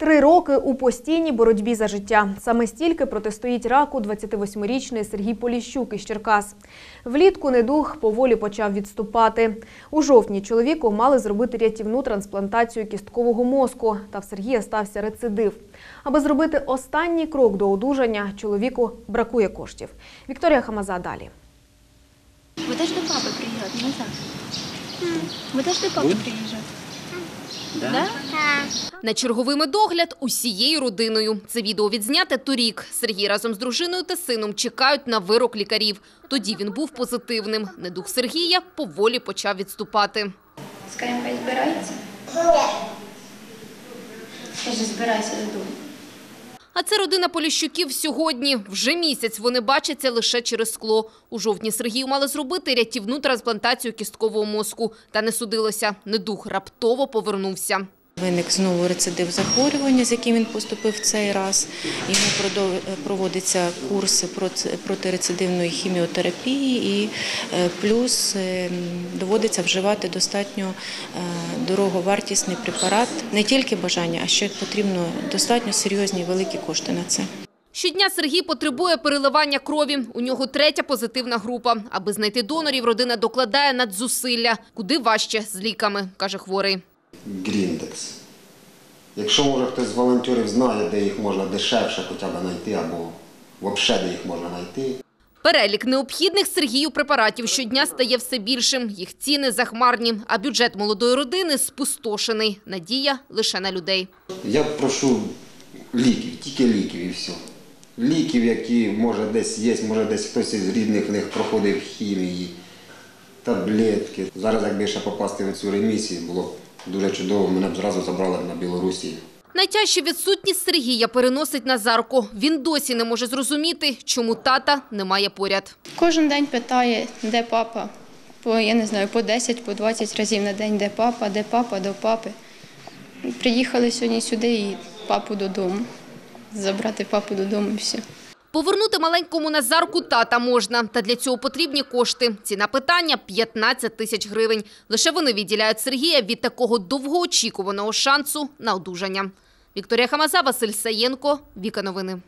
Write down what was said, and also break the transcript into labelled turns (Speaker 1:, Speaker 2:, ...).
Speaker 1: Три роки у постійній боротьбі за життя. Саме стільки протистоїть раку 28-річний Сергій Поліщук із Черкас. Влітку недуг поволі почав відступати. У жовтні чоловіку мали зробити рятівну трансплантацію кісткового мозку, та в Сергія стався рецидив. Аби зробити останній крок до одужання, чоловіку бракує коштів. Вікторія Хамаза далі.
Speaker 2: Будеш до папи приїжджати назад? Будеш до папи приїжджати? Да?
Speaker 3: На черговий медогляд усією родиною. Це відео відзняте торік. Сергій разом з дружиною та сином чекають на вирок лікарів. Тоді він був позитивним. Недух Сергія поволі почав відступати.
Speaker 2: Скажемо, хай збирається? Скажи, збирайся додому.
Speaker 3: А це родина Поліщуків сьогодні. Вже місяць вони бачаться лише через скло. У жовтні Сергію мали зробити рятівну трансплантацію кісткового мозку. Та не судилося. Недух раптово повернувся.
Speaker 4: Виник знову рецидив захворювання, з яким він поступив цей раз. Йому продов- проводиться курс проти- протирецидивної хіміотерапії і е, плюс е, доводиться вживати достатньо е, дороговартісний препарат. Не тільки бажання, а ще потрібно достатньо серйозні великі кошти на це.
Speaker 3: Щодня Сергій потребує переливання крові. У нього третя позитивна група. Аби знайти донорів, родина докладає надзусилля. Куди важче з ліками, каже хворий.
Speaker 5: Гріндекс. Якщо може хтось з волонтерів знає, де їх можна дешевше хоча б знайти, або взагалі де їх можна знайти.
Speaker 3: Перелік необхідних Сергію препаратів щодня стає все більшим. Їх ціни захмарні, а бюджет молодої родини спустошений. Надія лише на людей.
Speaker 5: Я прошу ліків, тільки ліків і все. Ліків, які може десь є, може десь хтось із рідних в них проходив хімії, таблетки. Зараз, якби ще попасти в цю ремісію, було б дуже чудово, мене б зразу забрали на Білорусі.
Speaker 3: Найтяжче відсутність Сергія переносить Назарко. Він досі не може зрозуміти, чому тата немає поряд.
Speaker 2: Кожен день питає, де папа. По, я не знаю, по 10, по 20 разів на день, де папа, де папа, до папи. Приїхали сьогодні сюди і папу додому. Забрати папу додому і все.
Speaker 3: Повернути маленькому Назарку тата можна, та для цього потрібні кошти. Ціна питання – 15 тисяч гривень. Лише вони відділяють Сергія від такого довгоочікуваного шансу на одужання. Вікторія Хамаза, Василь Саєнко, Віка Новини.